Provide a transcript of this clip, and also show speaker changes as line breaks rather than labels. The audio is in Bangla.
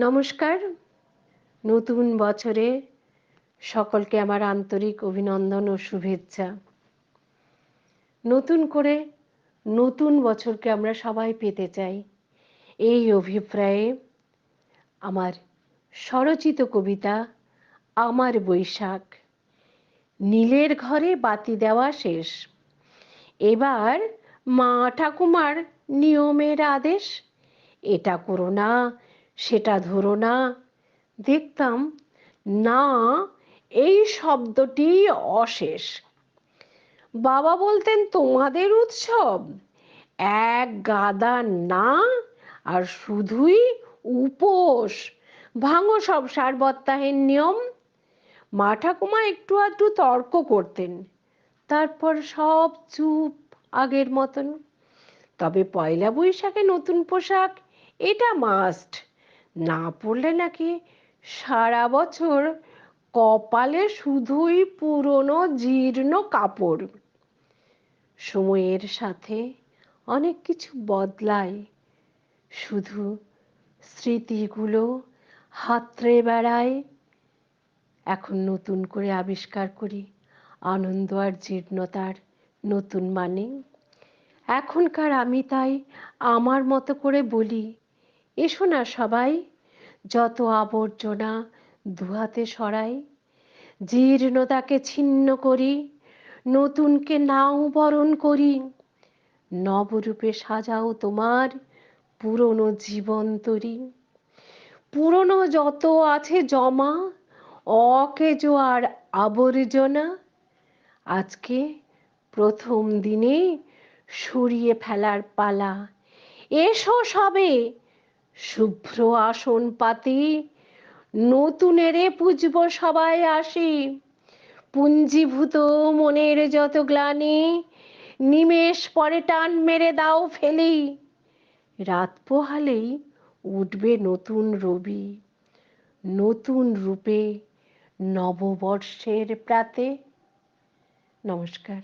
নমস্কার। নতুন বছরে সকলকে আমার আন্তরিক অভিনন্দন ও শুভেচ্ছা। নতুন করে নতুন বছরকে আমরা সবাই পেতে চাই। এই অভিপ্রায়ে আমার স্বরচিত কবিতা আমার বৈশাখ। নীলের ঘরে বাতি দেওয়া শেষ। এবার মা ঠাকুমার নিয়মের আদেশ। এটা করো না সেটা ধরো না। দেখতাম, না, এই শব্দটি অশেষ। বাবা বলতেন, তোমাদের উৎসব। এক গাদা না, আর শুধুই উপোস। ভাঙো সব সারবত্তাহের নিয়ম। মা ঠাকুমা একটু আধটু তর্ক করতেন। তারপর সব চুপ আগের মতন। তবে পয়লা বৈশাখে নতুন পোশাক, এটা মাস্ট না পড়লে নাকি সারা বছর কপালে শুধুই পুরনো জীর্ণ কাপড়। সময়ের সাথে অনেক কিছু বদলায়। শুধু স্মৃতিগুলো হাতড়ে বেড়ায়। এখন নতুন করে আবিষ্কার করি আনন্দ আর জীর্ণতার নতুন মানে। এখনকার আমি তাই আমার মতো করে বলি। এসো না সবাই, যত আবর্জনা দুহাতে সরাই। জীর্ণতাকে ছিন্ন করি, নতুনকে নাও বরণ করি। নবরূপে সাজাও তোমার পুরনো জীবন তরি। পুরনো যত আছে জমা, অকেজ আর আবর্জনা, আজকে প্রথম দিনে সরিয়ে ফেলার পালা। এসো সবে শুভ্র আসন পাতি নতুন নতুনেরে পুজব সবাই আসি। পুঞ্জীভূত মনের যত গ্লানি, নিমেষ পরে টান মেরে দাও ফেলি। রাত পোহালেই উঠবে নতুন রবি, নতুন রূপে নববর্ষের প্রাতে। নমস্কার।